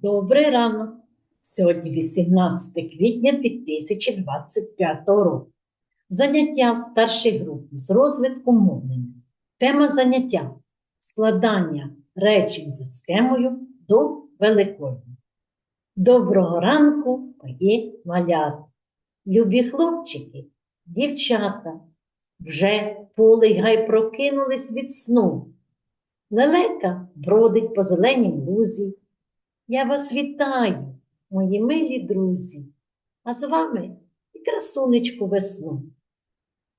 Добрий ранок! Сьогодні 18 квітня 2025 року. Заняття в старшій групі з розвитку мовлення. Тема заняття складання речень за схемою до Великодня. Доброго ранку, мої малята! Любі хлопчики, дівчата, вже поле й гай прокинулись від сну. Лелека бродить по зеленій лузі. Я вас вітаю, мої милі друзі, а з вами і красунечку весну.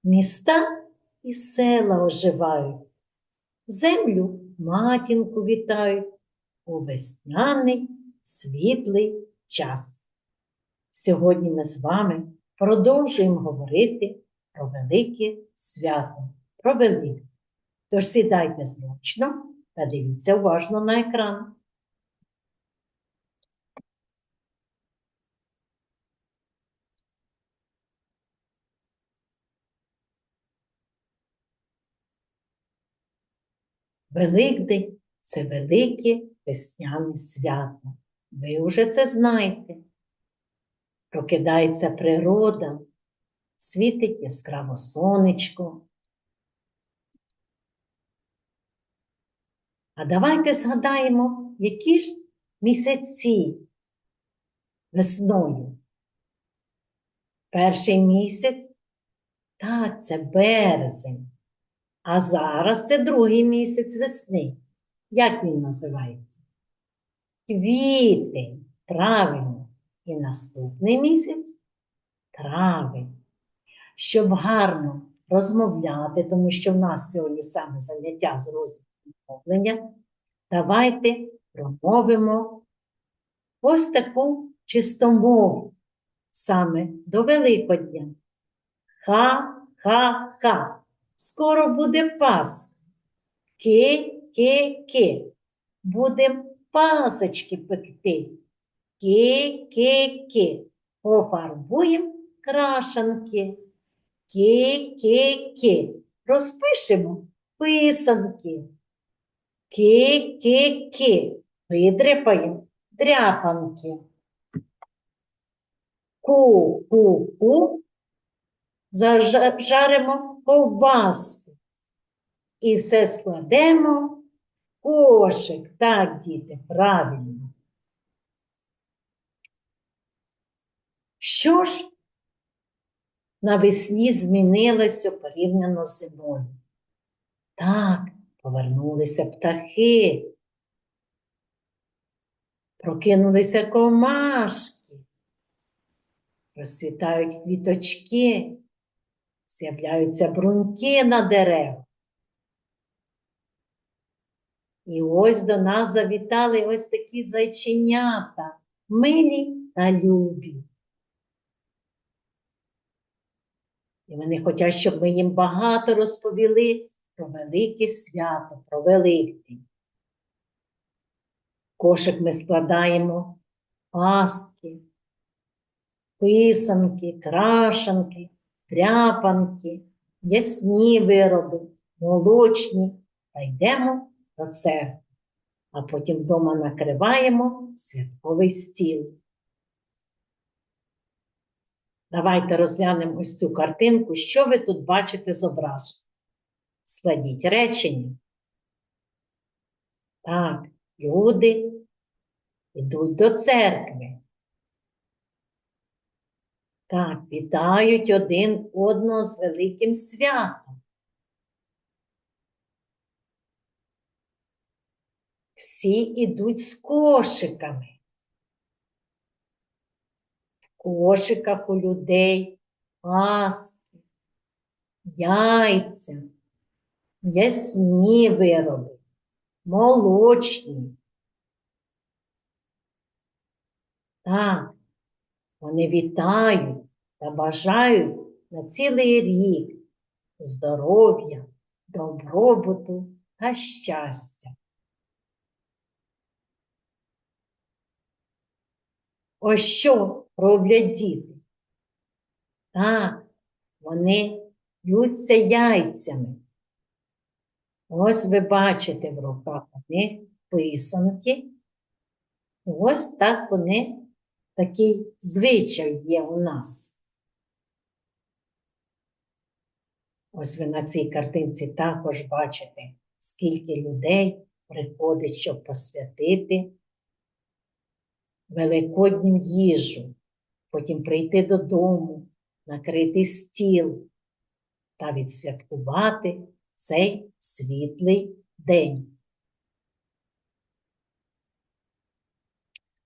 Міста і села оживають, землю матінку вітають у весняний світлий час. Сьогодні ми з вами продовжуємо говорити про велике свято, про велике. Тож сідайте зручно та дивіться уважно на екран. Великдень це велике весняне свято. Ви вже це знаєте. Прокидається природа, світить яскраво сонечко. А давайте згадаємо, які ж місяці весною. Перший місяць, так, це березень. А зараз це другий місяць весни. Як він називається? Квітень. Правильно. І наступний місяць травень. Щоб гарно розмовляти, тому що в нас сьогодні саме заняття з розвитку мовлення, давайте промовимо ось таку чистомову саме до Великодня. Ха-ха-ха. Скоро буде Пасха. Ки-ки-ки. Будем пасочки пекти. Ки-ки-ки. Пофарбуємо крашанки. Ки-ки-ки. Розпишемо писанки. Ки-ки-ки. Видряпаємо дряпанки. Ку-ку-ку. Зажаримо ковбаску. І все складемо в кошик. Так, діти, правильно. Що ж навесні змінилося порівняно з зимою? Так, повернулися птахи, прокинулися комашки, розцвітають квіточки, з'являються бруньки на деревах. І ось до нас завітали ось такі зайченята, милі та любі. І вони хочуть, щоб ми їм багато розповіли про велике свято, про Великдень. Кошик ми складаємо пастки, писанки, крашанки, тряпанки, ясні вироби, молочні та йдемо до церкви, а потім вдома накриваємо святковий стіл. Давайте розглянемо ось цю картинку, що ви тут бачите зображено. Складіть речення. Так, люди йдуть до церкви. Так, вітають один одного з великим святом. Всі йдуть з кошиками. В кошиках у людей паски, яйця, ясні вироби, молочні. Так, вони вітають та бажають на цілий рік здоров'я, добробуту та щастя. Ось що роблять діти? Так, вони б'ються яйцями. Ось ви бачите в руках у них писанки Ось так вони, такий звичай є у нас. Ось ви на цій картинці також бачите, скільки людей приходить, щоб посвятити великодню їжу, потім прийти додому, накрити стіл та відсвяткувати цей світлий день.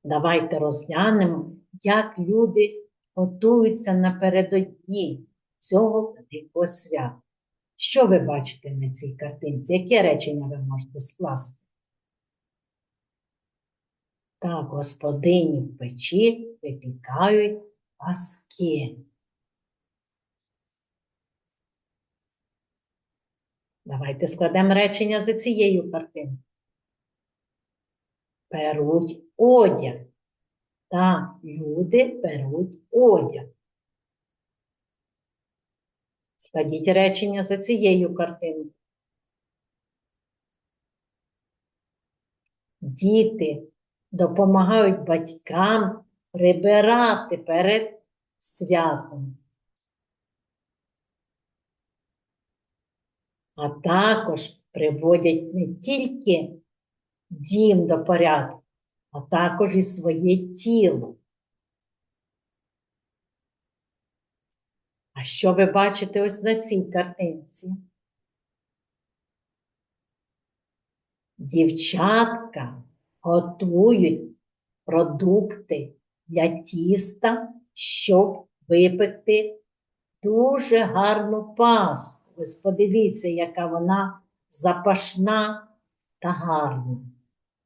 Давайте розглянемо, як люди готуються напередодні цього великого свята. Що ви бачите на цій картинці? Яке речення ви можете скласти? Так, господині в печі випікають паски. Давайте складемо речення за цією картиною. Перуть одяг. Так, люди беруть одяг. Складіть речення за цією картиною. Діти допомагають батькам прибирати перед святом. А також приводять не тільки дім до порядку, а також і своє тіло. А що ви бачите ось на цій картинці? Дівчатка готують продукти для тіста, щоб випекти дуже гарну паску. Ось подивіться, яка вона запашна та гарна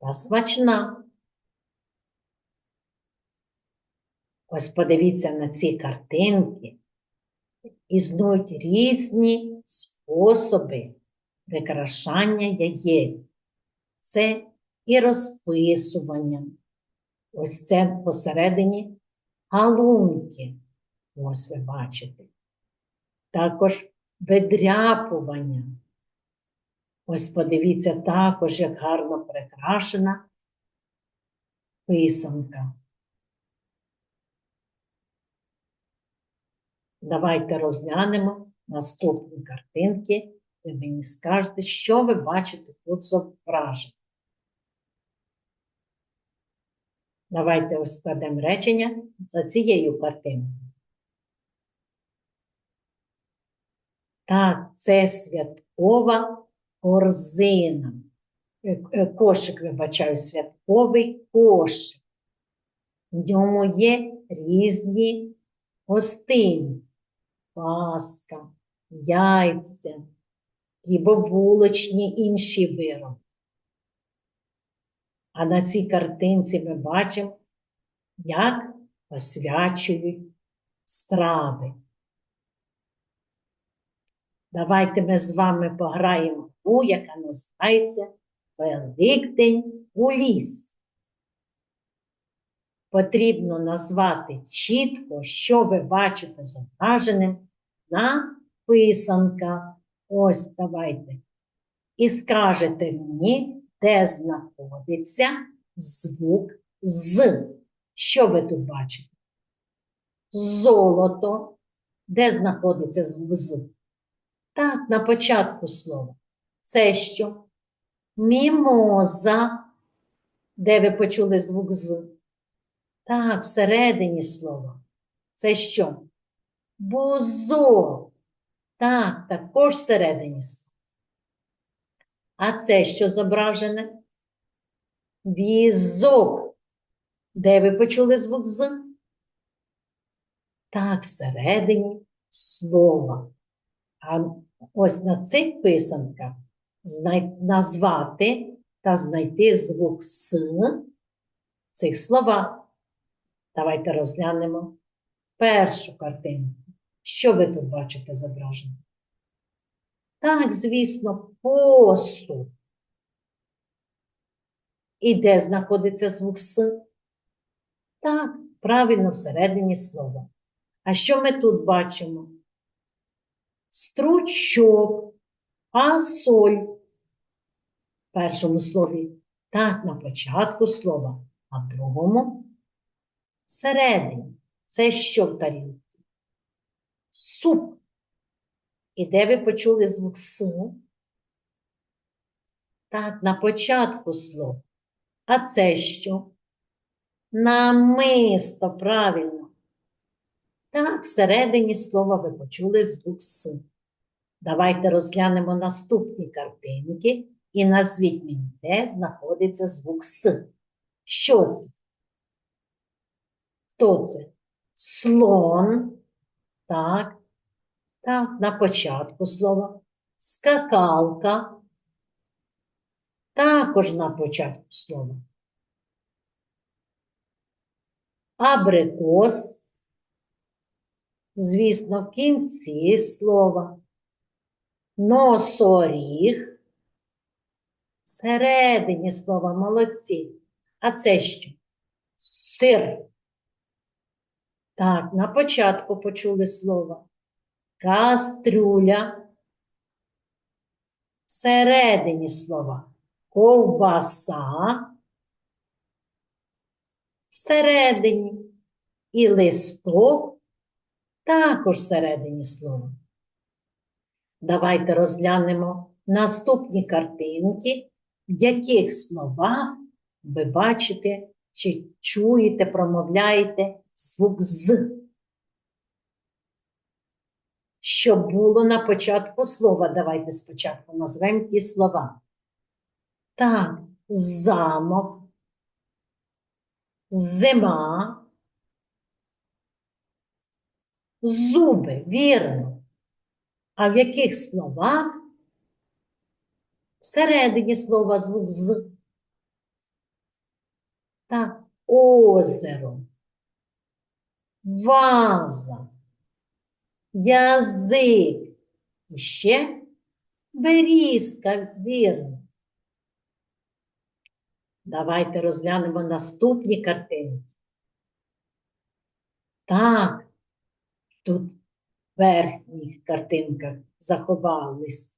та смачна. Ось подивіться на ці картинки. Існують різні способи прикрашання яєць. Це і розписування. Ось це посередині галунки. Ось ви бачите. Також видряпування. Ось подивіться також, як гарно прикрашена писанка. Давайте розглянемо наступні картинки. Ви мені скажете, що ви бачите тут зображено. Давайте ось складемо речення за цією картиною. Так, це святкова корзина. Е, е, Кошик, вибачаю, святковий кошик. В ньому є різні гостини, паска, яйця, хлібобулочні інші вироби. А на цій картинці ми бачимо, як освячують страви. Давайте ми з вами пограємо в яка називається Великдень у ліс. Потрібно назвати чітко, що ви бачите зображеним на писанках. Ось давайте. І скажете мені, де знаходиться звук з. Що ви тут бачите? Золото. Де знаходиться звук з? Так, на початку слова. Це що? Мімоза. Де ви почули звук з? Так, всередині слова. Це що? Бузок. Так, також всередині слова. А це що зображене? Візок. Де ви почули звук з? Так, всередині слова. А ось на цих писанках назвати та знайти звук С цих слова. Давайте розглянемо першу картину. Що ви тут бачите зображено? Так, звісно, посуд. І де знаходиться звук С? Так, правильно всередині слова. А що ми тут бачимо? Стручок, фасоль. В першому слові. Так, на початку слова а в другому всередині. Це що в тарілці? Суп. І де ви почули звук С? Так, на початку слова. А це що? Намисто, правильно. Так, всередині слова ви почули звук С. Давайте розглянемо наступні картинки і назвіть мені, де знаходиться звук С. Що це? Хто це? Слон. Так. Так, на початку слова. Скакалка. Також на початку слова. Абрикос. Звісно, в кінці слова. Носоріг. Всередині слова молодці. А це що? Сир. Так, на початку почули слово. Кастрюля. Всередині слова. Ковбаса. Всередині. І листок також всередині слова. Давайте розглянемо наступні картинки, в яких словах ви бачите чи чуєте, промовляєте звук з. Що було на початку слова? Давайте спочатку назвемо ті слова. Так, замок, зима, зуби, вірно. А в яких словах? Всередині слова звук з. Так, озеро, ваза, язик. І ще берізка, вірно. Давайте розглянемо наступні картинки. Так, тут верхніх картинках заховались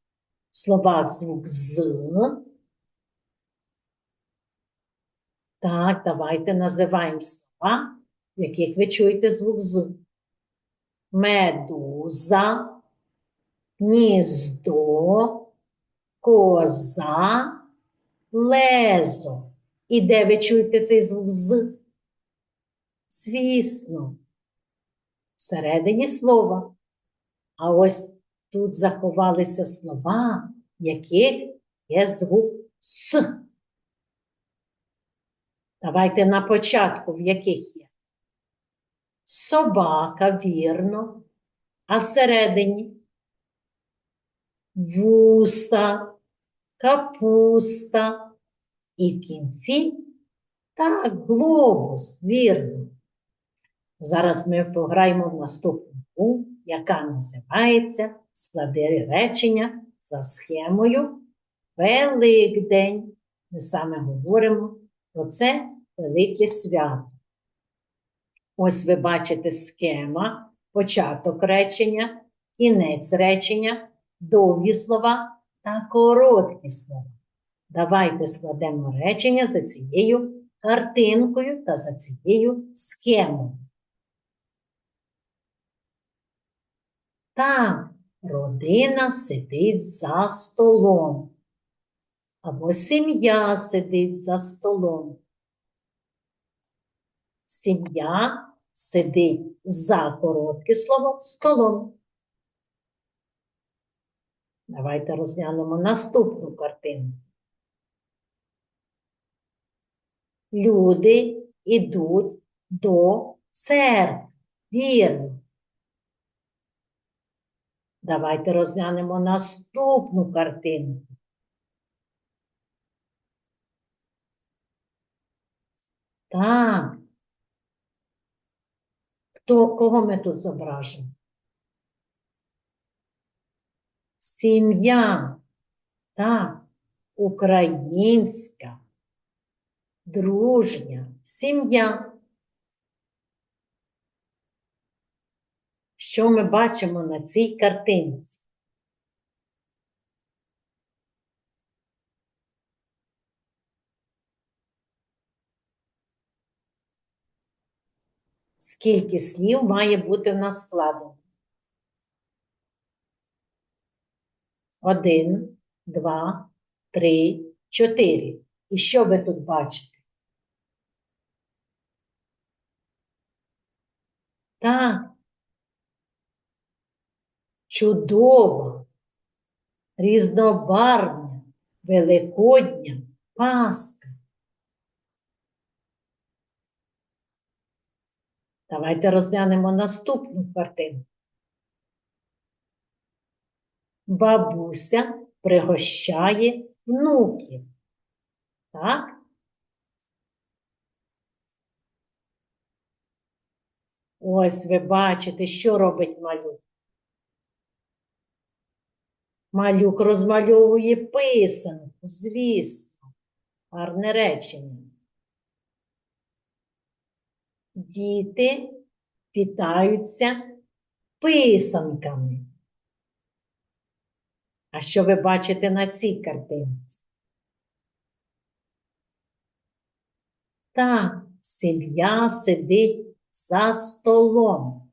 в словах звук з. Так, давайте називаємо слова, в яких ви чуєте звук з. Медуза, гніздо, коза, лезо. І де ви чуєте цей звук з? Звісно, всередині слова. А ось тут заховалися слова, яких є звук С. Давайте на початку, в яких є. Собака, вірно, а всередині вуса, капуста і в кінці так, глобус, вірно. Зараз ми пограємо в наступну яка називається Склади речення за схемою Великдень. Ми саме говоримо про це велике свято. Ось ви бачите схема, початок речення, кінець речення, довгі слова та короткі слова. Давайте складемо речення за цією картинкою та за цією схемою. Так, родина сидить за столом. Або сім'я сидить за столом. Сім'я сидить за коротке слово столом. Давайте розглянемо наступну картину. Люди йдуть до церкви. Вірно. Давайте розглянемо наступну картину. Так. Хто, кого ми тут зображимо? Сім'я. Так, українська, дружня сім'я. Що ми бачимо на цій картинці? Скільки слів має бути в нас складено? Один, два, три, чотири. І що ви тут бачите? Так. Чудово, різнобарвня, великодня, Пасха. Давайте розглянемо наступну картину. Бабуся пригощає внуків. Так? Ось ви бачите, що робить малюк. Малюк розмальовує писанку, звісно, гарне речення. Діти питаються писанками. А що ви бачите на цій картинці? Так, сім'я сидить за столом,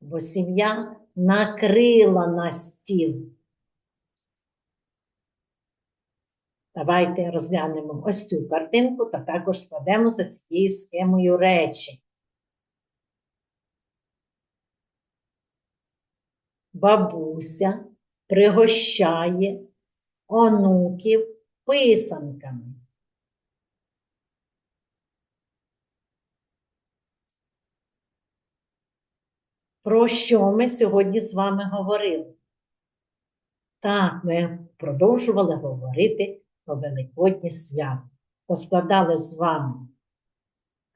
бо сім'я накрила на стіл. Давайте розглянемо ось цю картинку та також складемо за цією схемою речі. Бабуся пригощає онуків писанками. Про що ми сьогодні з вами говорили? Так, ми продовжували говорити про Великоднє свято. Поскладали з вами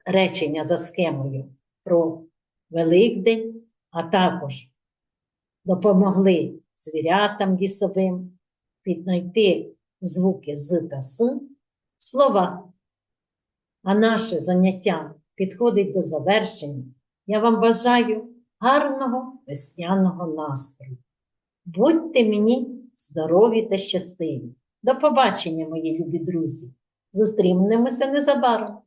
речення за схемою про Великдень, а також допомогли звірятам лісовим піднайти звуки з та с, слова. А наше заняття підходить до завершення. Я вам бажаю гарного весняного настрою. Будьте мені здорові та щасливі. До побачення, мої любі друзі. Зустрінемося незабаром.